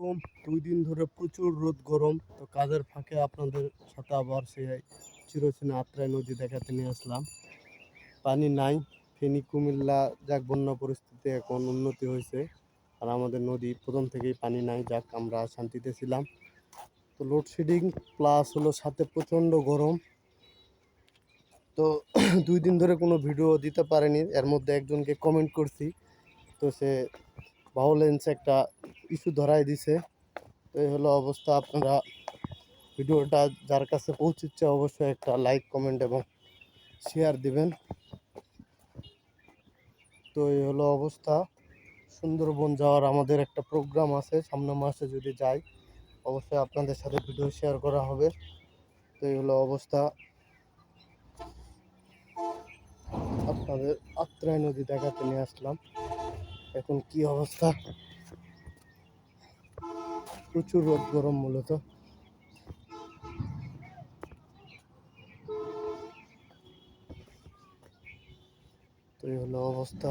কম দুই দিন ধরে প্রচুর রোদ, গরম। তো কাজের ফাঁকে আপনাদের সাথে আবার সেই চিরচেনা আত্রাই নদী দেখাতে নিয়ে আসলাম। পানি নাই, ফেনী, কুমিল্লা, যাক বন্যা পরিস্থিতি এখন উন্নতি হয়েছে। আর আমাদের নদী প্রথম থেকেই পানি নাই, যাক আমরা শান্তিতে ছিলাম। তো লোডশেডিং প্লাস হলো সাথে প্রচণ্ড গরম। তো দুই দিন ধরে কোনো ভিডিও দিতে পারেনি, এর মধ্যে একজনকে কমেন্ট করছি। তো সে ভায়োলেন্স একটা ইস্যু ধরাই দিছে। তো এই হলো অবস্থা, আপনারা ভিডিওটা যার কাছে পৌঁছচ্ছে অবশ্যই একটা লাইক কমেন্ট এবং শেয়ার দিবেন। তো এই হলো অবস্থা। সুন্দরবন যাওয়ার আমাদের একটা প্রোগ্রাম আছে, সামনের মাসে যদি যাই, অবশ্যই আপনাদের সাথে ভিডিও শেয়ার করা হবে। তো এই হলো অবস্থা। আপনাদের আত্রাই নদী দেখাতে নিয়ে আসলাম। এখন কি অবস্থা? প্রচুর রোদ গরম মূলত। তো এই হলো অবস্থা।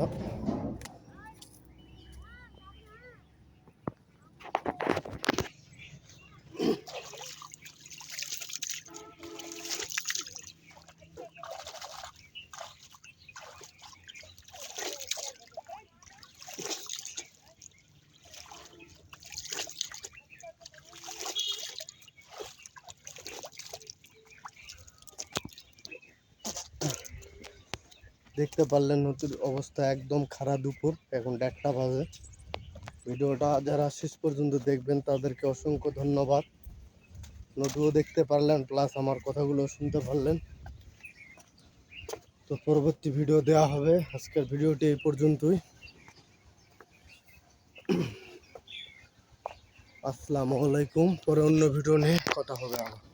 দেখতে পারলেন নতুন অবস্থা, একদম খারাপ দুপুর, এখন একটা বাজে। ভিডিওটা যারা শেষ পর্যন্ত দেখবেন, তাদেরকে অসংখ্য ধন্যবাদ। নদীও দেখতে পারলেন প্লাস আমার কথাগুলো শুনতে পারলেন। তো পরবর্তী ভিডিও দেওয়া হবে। আজকের ভিডিওটি এই পর্যন্তই। আসসালামু আলাইকুম। পরে অন্য ভিডিও নিয়ে কথা হবে আবার।